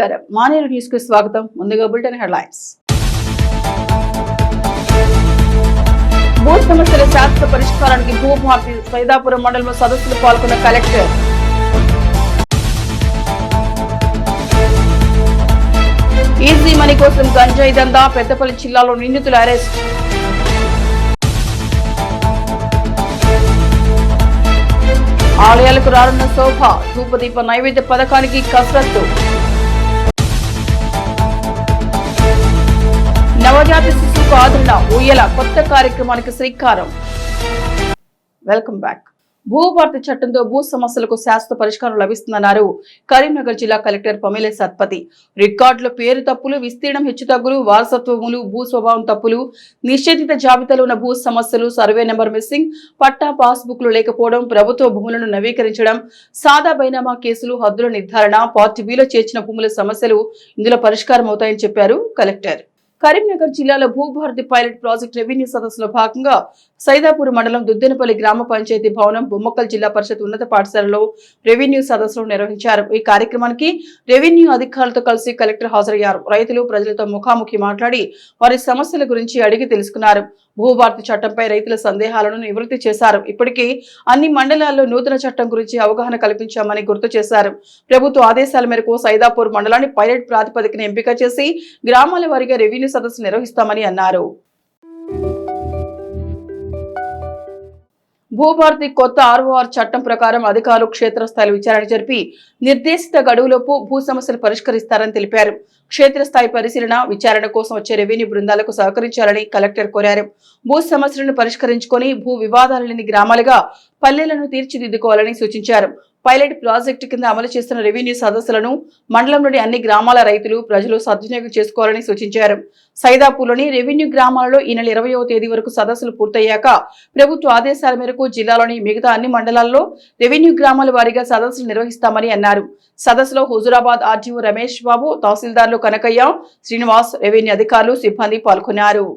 నమస్కారం. మానేరు న్యూస్కు స్వాగతం. ముందుగా బులెటిన్ హెడ్లైన్స్. భూ సమస్యల శాశ్వత పరిష్కారానికి భూమాఫీ సైదాపురం మండలంలో సదస్సులు పాల్గొన్న కలెక్టర్. ఈజీ మనీ కోసం గంజాయి దందా పెద్దపల్లి జిల్లాలో నిందితుల అరెస్ట్. ఆలయాలకు రానున్న శోభ ధూపదీప నైవేద్య పథకానికి కసరత్తు. నవజాత శిశువుకు ఆదరణ ఊయల కొత్త కార్యక్రమానికి శ్రీకారం. వెల్కమ్ బ్యాక్ భూభారతి చట్టంతో భూ సమస్యలకు శాశ్వత పరిష్కారం లభిస్తుందన్నారు కరీంనగర్ జిల్లా కలెక్టర్ పమిలే సత్పతి. రికార్డుల పేరు తప్పులు విస్తీర్ణం హెచ్చుతగ్గులు వారసత్వములు భూ స్వభావం తప్పులు నిషేధిత జాబితాలో ఉన్న భూ సమస్యలు సర్వే నెంబర్ మిస్సింగ్ పట్టా పాస్బుక్లు లేకపోవడం ప్రభుత్వ భూములను నవీకరించడం సాదా బైనామా కేసులు హద్దుల నిర్ధారణ పార్టీ బిలో చేర్చిన భూముల సమస్యలు ఇందులో పరిష్కారం అవుతాయని చెప్పారు కలెక్టర్. కరీంనగర్ జిల్లాలో భూభారతి పైలట్ ప్రాజెక్ట్ రెవెన్యూ సదస్సులో భాగంగా సైదాపూర్ మండలం దుద్దెనపల్లి గ్రామ పంచాయతీ భవనం బొమ్మక్కల్ జిల్లా పరిషత్ ఉన్నత పాఠశాలలో రెవెన్యూ సదస్సును నిర్వహించారు. ఈ కార్యక్రమానికి రెవెన్యూ అధికారులతో కలిసి కలెక్టర్ హాజరయ్యారు. రైతులు ప్రజలతో ముఖాముఖి మాట్లాడి వారి సమస్యల గురించి అడిగి తెలుసుకున్నారు. భూభారతి చట్టంపై రైతుల సందేహాలను నివృత్తి చేశారు. ఇప్పటికీ అన్ని మండలాల్లో నూతన చట్టం గురించి అవగాహన కల్పించామని గుర్తు చేశారు. ప్రభుత్వ ఆదేశాల మేరకు సైదాపూర్ మండలాన్ని పైలట్ ప్రాతిపదికన ఎంపిక చేసి గ్రామాల వారీగా రెవెన్యూ సదస్సు నిర్వహిస్తామని అన్నారు. భూభారతి కొత్త ఆర్ఓఆర్ చట్టం ప్రకారం అధికారులు క్షేత్రస్థాయిలో విచారణ జరిపి నిర్దేశిత గడువులోపు భూ సమస్యలు పరిష్కరిస్తారని తెలిపారు. క్షేత్రస్థాయి పరిశీలన విచారణ కోసం వచ్చే రెవెన్యూ బృందాలకు సహకరించాలని కలెక్టర్ కోరారు. భూ సమస్యలను పరిష్కరించుకొని భూ వివాదాలు లేని గ్రామాలుగా పల్లెలను తీర్చిదిద్దుకోవాలని సూచించారు. పైలట్ ప్రాజెక్టు కింద అమలు చేస్తున్న రెవెన్యూ సదస్సులను మండలంలోని అన్ని గ్రామాల రైతులు ప్రజలు సద్వినియోగం చేసుకోవాలని సూచించారు. సైదాపూర్లోని రెవెన్యూ గ్రామాలలో ఈ నెల ఇరవయో తేదీ వరకు సదస్సులు పూర్తయ్యాక ప్రభుత్వ ఆదేశాల మేరకు జిల్లాలోని మిగతా అన్ని మండలాల్లో రెవెన్యూ గ్రామాల వారీగా సదస్సులు నిర్వహిస్తామని అన్నారు. సదస్సులో హుజురాబాద్ ఆర్టీఓ రమేష్ బాబు తహసీల్దార్లు కనకయ్య శ్రీనివాస్ రెవెన్యూ అధికారులు సిబ్బంది పాల్గొన్నారు.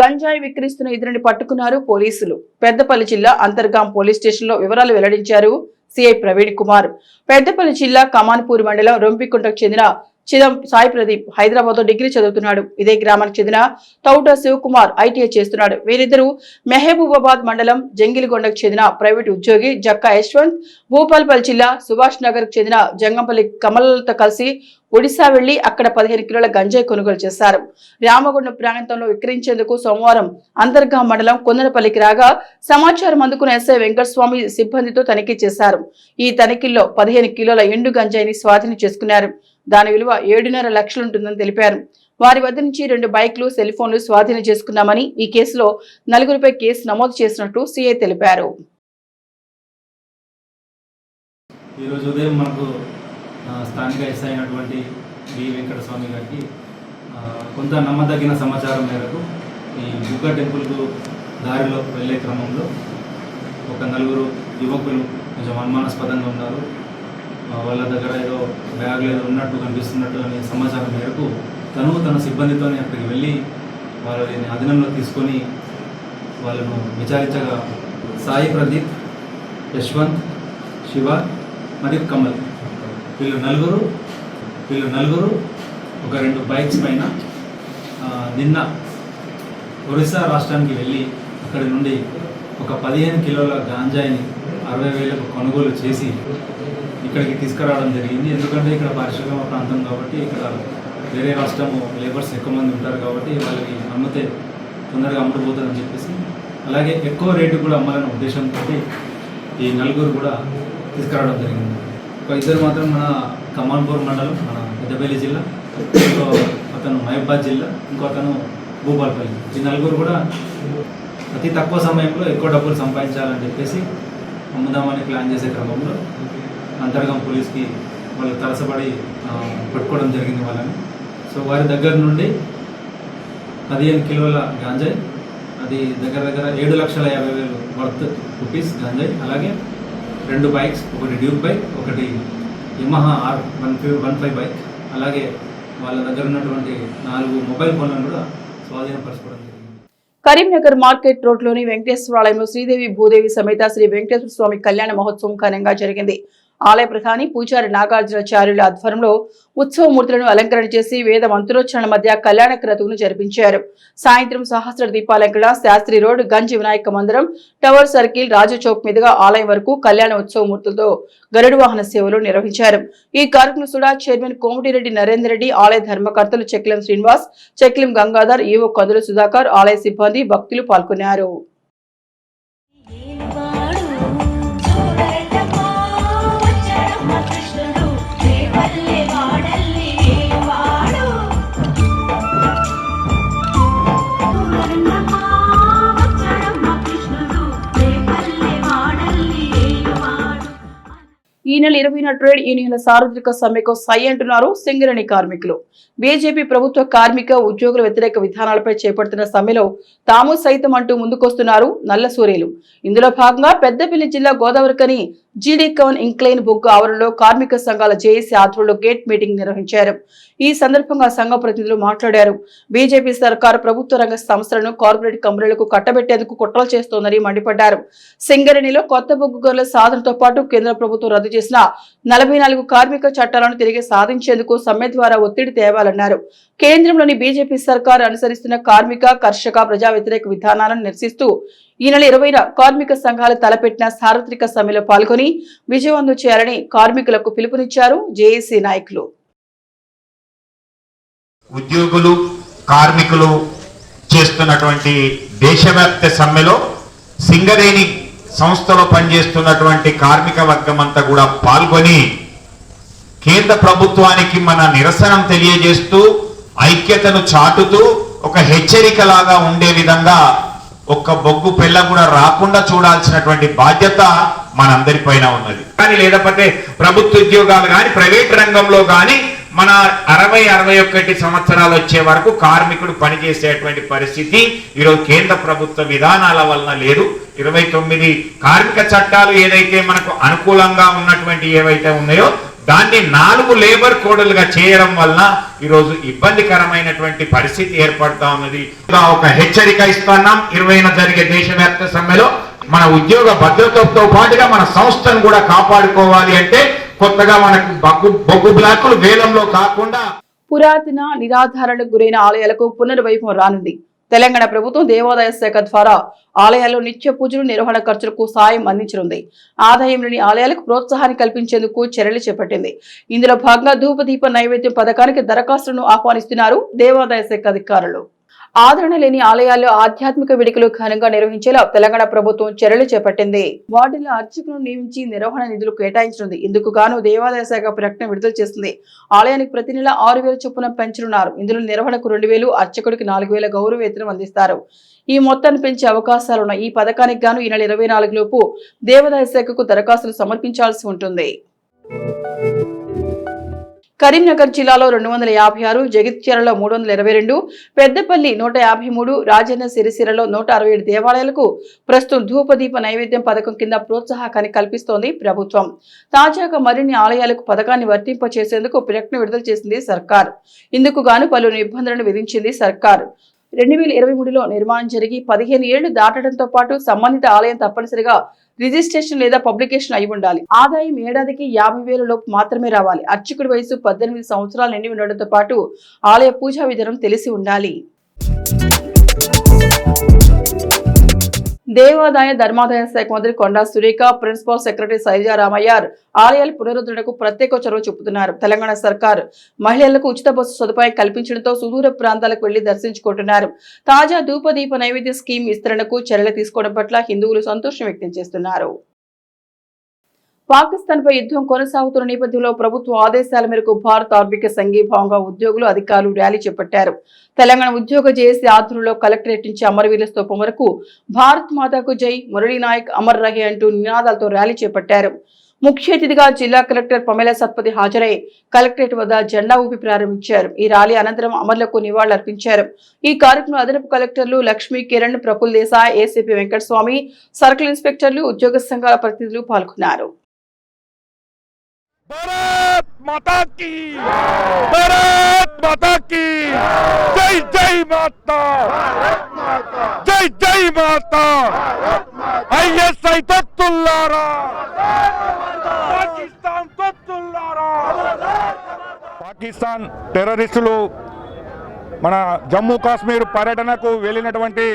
గంజాయి విక్రయిస్తున్న ఇద్దరిని పట్టుకున్నారు పోలీసులు. పెద్దపల్లి జిల్లా అంతర్గాం పోలీస్ స్టేషన్లో వివరాలు వెల్లడించారు సిఐ ప్రవీణ్ కుమార్. పెద్దపల్లి జిల్లా కమాన్పూర్ మండలం రొంపికుంటకు చెందిన చిదం సాయి ప్రదీప్ హైదరాబాద్లో డిగ్రీ చదువుతున్నాడు. ఇదే గ్రామానికి చెందిన తౌట శివకుమార్ ఐటీఐ చేస్తున్నాడు. వీరిద్దరూ మెహబూబాబాద్ మండలం జంగిలిగొండకు చెందిన ప్రైవేట్ ఉద్యోగి జక్కా యశ్వంత్ భూపాల్పల్లి జిల్లా సుభాష్ నగర్ చెందిన జంగంపల్లి కమలతో కలిసి ఒడిశా వెళ్ళి అక్కడ పదిహేను కిలోల గంజాయి కొనుగోలు చేశారు. రామగుండం ప్రాంతంలో విక్రయించేందుకు సోమవారం అంతర్గా మండలం కొందనపల్లికి రాగా సమాచారం అందుకున్న ఎస్ఐ వెంకటస్వామి సిబ్బందితో తనిఖీ చేశారు. ఈ తనిఖీల్లో పదిహేను కిలోల ఎండు గంజాయిని స్వాధీనం చేసుకున్నారు. దాని విలువ ఏడున్నర లక్షలు ఉంటుందని తెలిపారు. వారి వద్ద నుంచి రెండు బైక్లు సెల్ ఫోన్లు స్వాధీనం చేసుకున్నామని ఈ కేసులో నలుగురిపై కేసు నమోదు చేసినట్లు సీఐ తెలిపారు. ఈరోజు ఉదయం మనకు స్థానిక ఎస్ఐ అయినటువంటి వి వెంకటస్వామి గారికి కొంత నమ్మదగిన సమాచారం మేరకు ఈ బుగ్గ టెంపుల్కు దారిలో వెళ్ళే క్రమంలో ఒక నలుగురు యువకులు కొంచెం అనుమానాస్పదంగా ఉన్నారు. వాళ్ళ దగ్గర ఏదో బ్యాగ్లో ఏదో ఉన్నట్టు కనిపిస్తున్నట్టు అనే సమాచారం మేరకు తను తన సిబ్బందితోనే అక్కడికి వెళ్ళి వాళ్ళని అధీనంలో తీసుకొని వాళ్ళను విచారించగా సాయి ప్రదీప్ యశ్వంత్ శివ మరియు కమల్. వీళ్ళు నలుగురు వీళ్ళు నలుగురు ఒక రెండు బైక్స్ పైన నిన్న ఒరిస్సా రాష్ట్రానికి వెళ్ళి అక్కడి నుండి ఒక పదిహేను కిలోల గాంజాయిని అరవై వేలకు కొనుగోలు చేసి ఇక్కడికి తీసుకురావడం జరిగింది. ఎందుకంటే ఇక్కడ పారిశ్రామిక ప్రాంతం కాబట్టి ఇక్కడ వేరే రాష్ట్రము లేబర్స్ ఎక్కువ మంది ఉంటారు కాబట్టి వాళ్ళకి అమ్మితే తొందరగా అమ్ముడుపోతుందని చెప్పేసి అలాగే ఎక్కువ రేటు కూడా అమ్మాలనే ఉద్దేశంతో ఈ నలుగురు కూడా తీసుకురావడం జరిగింది. ఒక ఇద్దరు మాత్రం మన కమాన్పూర్ మండలం మన పెద్దపల్లి జిల్లా ఇంకో అతను మహబాద్ జిల్లా ఇంకో అతను భూపాల్పల్లి. ఈ నలుగురు కూడా అతి తక్కువ సమయంలో ఎక్కువ డబ్బులు సంపాదించాలని చెప్పేసి అమ్ముదామని ప్లాన్ చేసే క్రమంలో అంతర్గం పోలీస్కి వాళ్ళు తరసపడి పట్టుకోవడం జరిగింది వాళ్ళని. సో వారి దగ్గర నుండి పదిహేను కిలోల గాంజాయి అది దగ్గర దగ్గర ఏడు లక్షల యాభై వేలు వర్త్ రూపీస్ గాంజాయి అలాగే రెండు బైక్స్ ఒకటి డ్యూక్ బైక్ ఒకటి Yamaha R one five one five bike అలాగే వాళ్ళ దగ్గర ఉన్నటువంటి నాలుగు మొబైల్ ఫోన్లను కూడా స్వాధీనపరచుకోవడం జరిగింది. కరీంనగర్ మార్కెట్ రోడ్లోని వెంకటేశ్వరాలయంలో శ్రీదేవి భూదేవి సమేత శ్రీ వెంకటేశ్వర స్వామి కళ్యాణ మహోత్సవం ఘనంగా జరిగింది. ఆలయ ప్రధాని పూజారి నాగార్జునాచార్యుల ఆధ్వర్యంలో ఉత్సవమూర్తులను అలంకరణ చేసి వేద మంత్రోచ్చరణ మధ్య కళ్యాణ క్రతువును జరిపించారు. సాయంత్రం సహస్ర దీపాలంకరణ శాస్త్రి రోడ్ గంజ్ వినాయక మందిరం టవర్ సర్కిల్ రాజు చౌక్ మీదుగా ఆలయం వరకు కళ్యాణ ఉత్సవమూర్తులతో గరుడు వాహన సేవలు నిర్వహించారు. ఈ కార్యక్రమం సుడా చైర్మన్ కోమటిరెడ్డి నరేందర్ రెడ్డి ఆలయ ధర్మకర్తలు చెక్లం శ్రీనివాస్ చెక్లం గంగాధర్ ఈవో కదులు సుధాకర్ ఆలయ సిబ్బంది భక్తులు పాల్గొన్నారు. ఈ నెల ఇరవైన ట్రేడ్ యూనియన్ల సార్వత్రిక సమ్మెకు సై అంటున్నారు సింగరేణి కార్మికులు. బీజేపీ ప్రభుత్వ కార్మిక ఉద్యోగుల వ్యతిరేక విధానాలపై చేపడుతున్న సమ్మెలో తాము సైతం అంటూ ముందుకొస్తున్నారు నల్ల సూర్యులు ఇందులో భాగంగా పెద్దపల్లి జిల్లా గోదావరికని జీడీ కవన్ ఇంక్లైన్ బొగ్గు ఆవరణలో కార్మిక సంఘాల జేఏసీ ఆధ్వర్యంలో గేట్ మీటింగ్ నిర్వహించారు. ఈ సందర్భంగా సంఘ ప్రతినిధులు మాట్లాడారు. బీజేపీ సర్కారు ప్రభుత్వ రంగ సంస్థలను కార్పొరేట్ కంపెనీలకు కట్టబెట్టేందుకు కుట్రలు చేస్తోందని మండిపడ్డారు. సింగరేణిలో కొత్త బొగ్గు గొర్రెల సాధనతో పాటు కేంద్ర ప్రభుత్వం రద్దు చేసిన నలభై కార్మిక చట్టాలను తిరిగి సాధించేందుకు సమ్మె ద్వారా ఒత్తిడి తేవాలన్నారు. కేంద్రంలోని బీజేపీ సర్కారు అనుసరిస్తున్న కార్మిక కర్షక ప్రజా వ్యతిరేక విధానాలను నిరసిస్తూ ఈ నెల ఇరవైన కార్మిక సంఘాలు తలపెట్టిన సార్వత్రిక సమ్మెలో పాల్గొని విజయవంతం చేయాలని కార్మికులకు పిలుపునిచ్చారు జేఏసీ నాయకులు. ఉద్యోగులు కార్మికులు చేస్తున్నటువంటి దేశవ్యాప్త సమ్మెలో సింగరేణి సంస్థలో పనిచేస్తున్నటువంటి కార్మిక వర్గం అంతా కూడా పాల్గొని కేంద్ర ప్రభుత్వానికి మన నిరసనం తెలియజేస్తూ ఐక్యతను చాటుతూ ఒక హెచ్చరికలాగా ఉండే విధంగా ఒక్క బొగ్గు పెళ్ళ కూడా రాకుండా చూడాల్సినటువంటి బాధ్యత మనందరిపైన ఉన్నది. కానీ లేకపోతే ప్రభుత్వ ఉద్యోగాలు కానీ ప్రైవేట్ రంగంలో కానీ మన అరవై అరవై ఒకటి సంవత్సరాలు వచ్చే వరకు కార్మికుడు పనిచేసేటువంటి పరిస్థితి ఈరోజు కేంద్ర ప్రభుత్వ విధానాల వలన లేదు. ఇరవై తొమ్మిది కార్మిక చట్టాలు ఏదైతే మనకు అనుకూలంగా ఉన్నటువంటి ఏవైతే ఉన్నాయో దాన్ని నాలుగు లేబర్ కోడలుగా చేయడం వలన ఈరోజు ఇబ్బందికరమైనటువంటి పరిస్థితి ఏర్పడతా ఉన్నది. ఇలా ఒక హెచ్చరిక ఇస్తున్నాం. ఇరవైన జరిగే దేశవ్యాప్త సమ్మెలో మన ఉద్యోగ భద్రతతో పాటుగా మన సంస్థను కూడా కాపాడుకోవాలి అంటే కొత్తగా మనకు బొగ్గు బొగ్గు బ్లాకులు వేలంలో కాకుండా పురాతన నిరాధారణకు గురైన ఆలయాలకు పునర్వైభవం రానుంది. తెలంగాణ ప్రభుత్వం దేవాదాయ శాఖ ద్వారా ఆలయాల్లో నిత్య పూజలు నిర్వహణ ఖర్చులకు సాయం అందించనుంది. ఆదాయం లేని ఆలయాలకు ప్రోత్సాహాన్ని కల్పించేందుకు చర్యలు చేపట్టింది. ఇందులో భాగంగా ధూపదీప నైవేద్యం పథకానికి దరఖాస్తులను ఆహ్వానిస్తున్నారు దేవాదాయ శాఖ అధికారులు. ఆదరణ లేని ఆలయాల్లో ఆధ్యాత్మిక వేడుకలు ఘనంగా నిర్వహించేలా తెలంగాణ ప్రభుత్వం చర్యలు చేపట్టింది. వాటిలో అర్చకులను నియమించి నిర్వహణ నిధులు కేటాయించనుంది. ఇందుకు గాను దేవాదాయ శాఖ ప్రకటన విడుదల చేస్తుంది ఆలయానికి ప్రతి నెల ఆరు వేల చొప్పున పెంచనున్నారు. ఇందులో నిర్వహణకు రెండు వేలు అర్చకుడికి నాలుగు వేల గౌరవ వేతనం అందిస్తారు. ఈ మొత్తాన్ని పెంచే అవకాశాలున్న ఈ పథకానికి గాను ఈ నెల ఇరవై నాలుగు లోపు దేవాదాయ శాఖకు దరఖాస్తులు సమర్పించాల్సి ఉంటుంది. కరీంనగర్ జిల్లాలో రెండు వందల యాభై ఆరు జగిత్యాలలో మూడు వందల ఇరవై రెండు పెద్దపల్లి నూట యాభై మూడు రాజన్న సిరిసిరలో నూట అరవై ఏడు దేవాలయాలకు ప్రస్తుతం ధూపదీప నైవేద్యం పథకం కింద ప్రోత్సాహకాన్ని కల్పిస్తోంది ప్రభుత్వం. తాజాగా మరిన్ని ఆలయాలకు పథకాన్ని వర్తింపచేసేందుకు ప్రకటన విడుదల చేసింది సర్కార్. ఇందుకు గాను పలు నిబంధనలు విధించింది సర్కార్. రెండు వేల ఇరవై మూడులో నిర్మాణం జరిగి పదిహేను ఏళ్ళు దాటడంతో పాటు సంబంధిత ఆలయం తప్పనిసరిగా రిజిస్ట్రేషన్ లేదా పబ్లికేషన్ అయి ఉండాలి. ఆదాయం ఏడాదికి యాభై వేల లోపు మాత్రమే రావాలి. అర్చకుడి వయసు పద్దెనిమిది సంవత్సరాలు నిండి ఉండడంతో పాటు ఆలయ పూజా విధానం తెలిసి ఉండాలి. దేవాదాయ ధర్మాదాయ శాఖ మంత్రి కొండా సురేఖ ప్రిన్సిపల్ సెక్రటరీ శైలజ రామయ్యార్ ఆలయాల పునరుద్ధరణకు ప్రత్యేక చొరవ చూపుతున్నారు. తెలంగాణ సర్కార్ మహిళలకు ఉచిత బస్సు సదుపాయం కల్పించడంతో సుదూర ప్రాంతాలకు వెళ్ళి దర్శించుకుంటున్నారు. తాజా ధూపదీప నైవేద్య స్కీమ్ విస్తరణకు చర్యలు తీసుకోవడం పట్ల హిందువులు సంతోషం వ్యక్తం చేస్తున్నారు. పాకిస్తాన్ పై యుద్ధం కొనసాగుతున్న నేపథ్యంలో ప్రభుత్వ ఆదేశాల మేరకు భారత ఆర్థిక సంఘీభావంగా ఉద్యోగులు అధికారులు ర్యాలీ చేపట్టారు. తెలంగాణ ఉద్యోగ జేఏసీ ఆధ్వర్యంలో కలెక్టరేట్ నుంచి అమరవీరుల స్తూపం వరకు భారత్ మాతాకు జై మురళీ నాయక్ అమర్ రహే అంటూ నినాదాలతో ర్యాలీ చేపట్టారు. ముఖ్య అతిథిగా జిల్లా కలెక్టర్ పమేల సత్పతి హాజరై కలెక్టరేట్ వద్ద జెండా ఊపి ప్రారంభించారు. ఈ ర్యాలీ అనంతరం అమర్లకు నివాళులర్పించారు. ఈ కార్యక్రమంలో అదనపు కలెక్టర్లు లక్ష్మీ కిరణ్ ప్రఫుల్ దేశాయ్ ఏసీపీ వెంకటస్వామి సర్కిల్ ఇన్స్పెక్టర్లు ఉద్యోగ సంఘాల ప్రతినిధులు పాల్గొన్నారు. భరత్ మాతాకి భరత్ మాతాకి జై జై మాతా జై జై మాతా ఐఎస్ఐ తొత్తుల్లారా పాకిస్తాన్ తొత్తుల్లారా పాకిస్తాన్ టెర్రరిస్టులు మన జమ్మూ కాశ్మీర్ పర్యటనకు వెళ్ళినటువంటి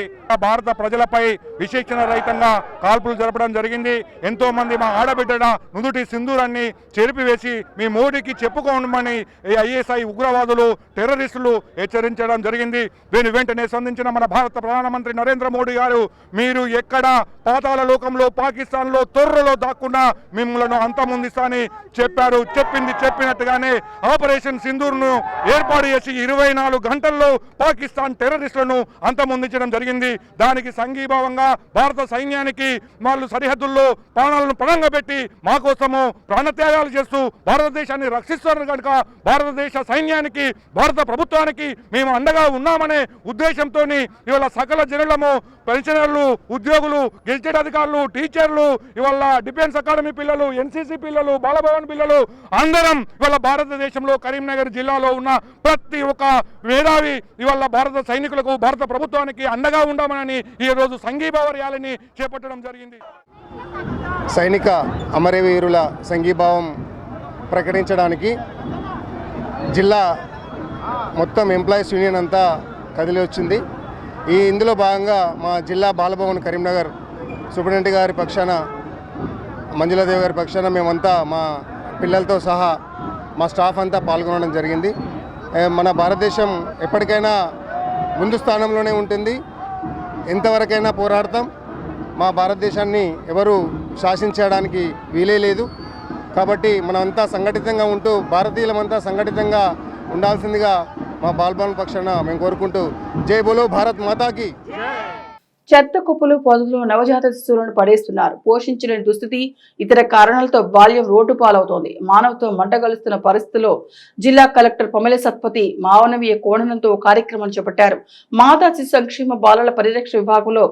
భారత ప్రజలపై విశేషణ రహితంగా కాల్పులు జరపడం జరిగింది. ఎంతో మంది మా ఆడబిడ్డ నుదుటి సింధూరాన్ని చెరిపివేసి మీ మోడీకి చెప్పుకోమని ఐఎస్ఐ ఉగ్రవాదులు టెర్రరిస్టులు హెచ్చరించడం జరిగింది. దీని వెంటనే స్పందించిన మన భారత ప్రధానమంత్రి నరేంద్ర మోడీ గారు మీరు ఎక్కడ పాతాల లోకంలో పాకిస్తాన్లో తొర్రలో దాక్కున్నా మిమ్మల్ని అంతమొందిస్తానని చెప్పారు. చెప్పింది చెప్పినట్టుగానే ఆపరేషన్ సింధూర్ను ఏర్పాటు చేసి ఇరవై నాలుగు గంటల్లో పాకిస్తాన్ టెర్రరిస్టులను అంతమొందించడం జరిగింది. దానికి సంఘీభావంగా భారత సైన్యానికి వాళ్ళు సరిహద్దుల్లో ప్రాణాలను పణంగా పెట్టి మా కోసము ప్రాణత్యాగాలు చేస్తూ భారతదేశాన్ని రక్షిస్తున్నారు కనుక భారతదేశ సైన్యానికి భారత ప్రభుత్వానికి మేము అండగా ఉన్నామనే ఉద్దేశంతో ఇవాళ సకల జనులము పెన్షనర్లు ఉద్యోగులు గెజిటెడ్ అధికారులు టీచర్లు ఇవాళ డిఫెన్స్ అకాడమీ పిల్లలు ఎన్సీసీ పిల్లలు బాలభవన్ పిల్లలు అందరం ఇవాళ భారతదేశంలో కరీంనగర్ జిల్లాలో ఉన్న ప్రతి ఒక్క మేధావి ఇవాళ భారత సైనికులకు భారత ప్రభుత్వానికి అండగా ఉండమని ఈరోజు సంఘీభావ ర్యాలీని చేపట్టడం జరిగింది. సైనిక అమరవీరుల సంఘీభావం ప్రకటించడానికి జిల్లా మొత్తం ఎంప్లాయీస్ యూనియన్ అంతా కదిలి వచ్చింది. ఈ ఇందులో భాగంగా మా జిల్లా బాలభవన్ కరీంనగర్ సూపరింటెండెంట్ గారి పక్షాన మంజులాదేవి గారి పక్షాన మేమంతా మా పిల్లలతో సహా మా స్టాఫ్ అంతా పాల్గొనడం జరిగింది. మన భారతదేశం ఎప్పటికైనా ముందు స్థానంలోనే ఉంటుంది. ఎంతవరకైనా పోరాడతాం. మా భారతదేశాన్ని ఎవరు శాసించడానికి వీలే లేదు. కాబట్టి మనమంతా సంఘటితంగా ఉంటూ భారతీయులమంతా సంఘటితంగా ఉండాల్సిందిగా మా బాల్బాన్ పక్షాన మేము కోరుకుంటూ జై బోలో భారత్ మాతాకి. చెత్త కుప్పలు పొదలు నవజాత శిశువులను పడేస్తున్నారు. పోషించలేని దుస్థితి ఇతర కారణాలతో బాల్యం రోడ్డు పాలవుతోంది. మానవతో మంటగలుస్తున్న పరిస్థితిలో జిల్లా కలెక్టర్ పొమెల సత్పతి మావనవీయ కోణనంతో కార్యక్రమం చేపట్టారు. మాతా శిశు సంక్షేమ బాలల పరిరక్షణ విభాగంలో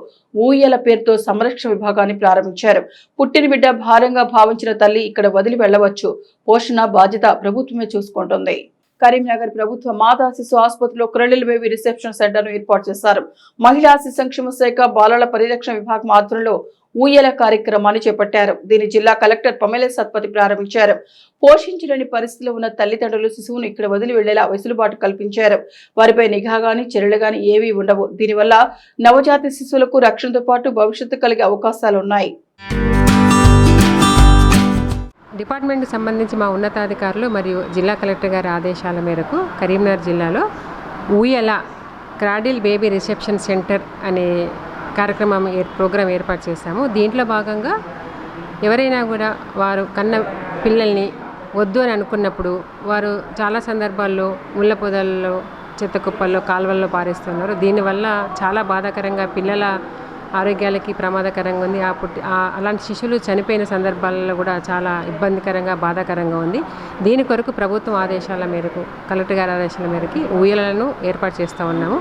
ఊయల పేరుతో సంరక్షణ విభాగాన్ని ప్రారంభించారు. పుట్టిన బిడ్డ భారంగా భావించిన తల్లి ఇక్కడ వదిలి వెళ్ళవచ్చు పోషణ బాధ్యత ప్రభుత్వమే చూసుకుంటుంది. కరీంనగర్ ప్రభుత్వ మాతా శిశు ఆసుపత్రిలో క్రెడిల్ బేబీ రిసెప్షన్ సెంటర్ను ఏర్పాటు చేశారు. మహిళా శిశు సంక్షేమ శాఖ బాలల పరిరక్షణ విభాగం ఆధ్వర్యంలో ఊయల కార్యక్రమాన్ని చేపట్టారు. దీని జిల్లా కలెక్టర్ పమేల సత్పతి ప్రారంభించారు. పోషించలేని పరిస్థితిలో ఉన్న తల్లిదండ్రులు శిశువును ఇక్కడ వదిలి వెళ్ళేలా వెసులుబాటు కల్పించారు. వారిపై నిఘా గాని చర్యలు గాని ఏవీ ఉండవు. దీనివల్ల నవజాత శిశువులకు రక్షణతో పాటు భవిష్యత్తు కలిగే అవకాశాలు ఉన్నాయి. డిపార్ట్మెంట్కి సంబంధించి మా ఉన్నతాధికారులు మరియు జిల్లా కలెక్టర్ గారి ఆదేశాల మేరకు కరీంనగర్ జిల్లాలో ఊయల క్రాడిల్ బేబీ రిసెప్షన్ సెంటర్ అనే కార్యక్రమం ఏ- ప్రోగ్రాం ఏర్పాటు చేశాము. దీంట్లో భాగంగా ఎవరైనా కూడా వారు కన్న పిల్లల్ని వద్దు అని అనుకున్నప్పుడు వారు చాలా సందర్భాల్లో ముళ్ళ పొదల్లో చెత్త కుప్పల్లో కాలువల్లో పారేస్తున్నారు. దీనివల్ల చాలా బాధాకరంగా పిల్లల ఆరోగ్యాలకి ప్రమాదకరంగా ఉంది. ఆ పుట్టి అలాంటి శిశువులు చనిపోయిన సందర్భాలలో కూడా చాలా ఇబ్బందికరంగా బాధాకరంగా ఉంది. దీని కొరకు ప్రభుత్వం ఆదేశాల మేరకు కలెక్టర్ గారి ఆదేశాల మేరకు ఊయలను ఏర్పాటు చేస్తూ ఉన్నాము.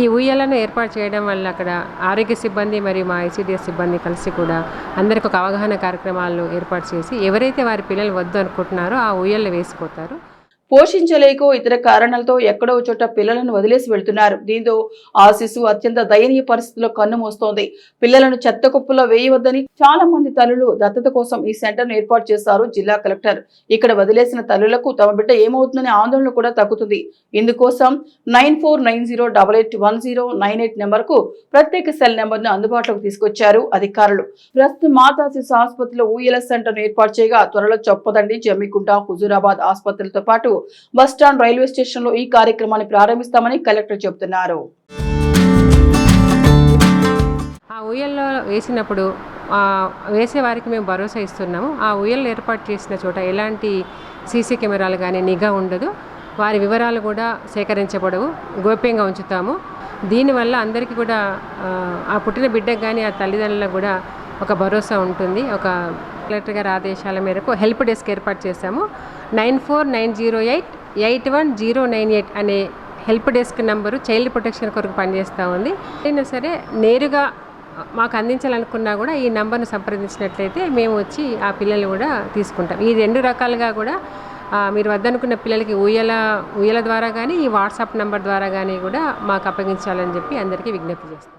ఈ ఊయలను ఏర్పాటు చేయడం వల్ల అక్కడ ఆరోగ్య సిబ్బంది మరియు మా ఐసీడీఎస్ సిబ్బంది కలిసి కూడా అందరికి ఒక అవగాహన కార్యక్రమాలు ఏర్పాటు చేసి ఎవరైతే వారి పిల్లలు వద్దు అనుకుంటున్నారో ఆ ఊయల్లో వేసిపోతారు. పోషించలేకో ఇతర కారణాలతో ఎక్కడో చోట పిల్లలను వదిలేసి వెళ్తున్నారు. దీంతో ఆ శిశువు అత్యంత దయనీయ పరిస్థితుల్లో కన్ను మోస్తోంది. పిల్లలను చెత్త కుప్పలో వేయవద్దని చాలా మంది తల్లులు దత్తత కోసం ఈ సెంటర్ను ఏర్పాటు చేశారు జిల్లా కలెక్టర్. ఇక్కడ వదిలేసిన తల్లులకు తమ బిడ్డ ఏమవుతుందనే ఆందోళన కూడా తగ్గుతుంది. ఇందుకోసం nine four nine zero double eight one zero nine eight నెంబర్కు ప్రత్యేక సెల్ నెంబర్ను అందుబాటులోకి తీసుకొచ్చారు అధికారులు. ప్రస్తుతం మాతా శిశు ఆసుపత్రిలో ఊయల సెంటర్ను ఏర్పాటు చేయగా త్వరలో చొప్పదండి జమ్మికుంట హుజూరాబాద్ ఆసుపత్రులతో పాటు బస్టాండ్ రైల్వే స్టేషన్లో ఈ కార్యక్రమాన్ని ప్రారంభిస్తామని కలెక్టర్ చెబుతున్నారు. ఆ ఊయల్లో వేసినప్పుడు వేసేవారికి వేసే వారికి మేము భరోసా ఇస్తున్నాము. ఆ ఊయల్లో ఏర్పాటు చేసిన చోట ఎలాంటి సీసీ కెమెరాలు కానీ నిఘా ఉండదు. వారి వివరాలు కూడా సేకరించబడవు. గోప్యంగా ఉంచుతాము. దీనివల్ల అందరికీ కూడా ఆ, ఆ పుట్టిన బిడ్డకు కానీ ఆ తల్లిదండ్రులకు కూడా ఒక భరోసా ఉంటుంది. ఒక కలెక్టర్ గారి ఆదేశాల మేరకు హెల్ప్ డెస్క్ ఏర్పాటు చేశాము. Nine four nine zero eight eight one zero nine eight అనే help desk number child protection కొరకు పనిచేస్తూ ఉంది. అయినా సరే నేరుగా మాకు అందించాలనుకున్నా కూడా ఈ నెంబర్ను సంప్రదించినట్లయితే మేము వచ్చి ఆ పిల్లలు కూడా తీసుకుంటాం. ఈ రెండు రకాలుగా కూడా మీరు వద్దనుకున్న పిల్లలకి ఊయల ఊయల ద్వారా కానీ ఈ వాట్సాప్ నెంబర్ ద్వారా కానీ కూడా మాకు అప్పగించాలని చెప్పి అందరికీ విజ్ఞప్తి చేస్తాం.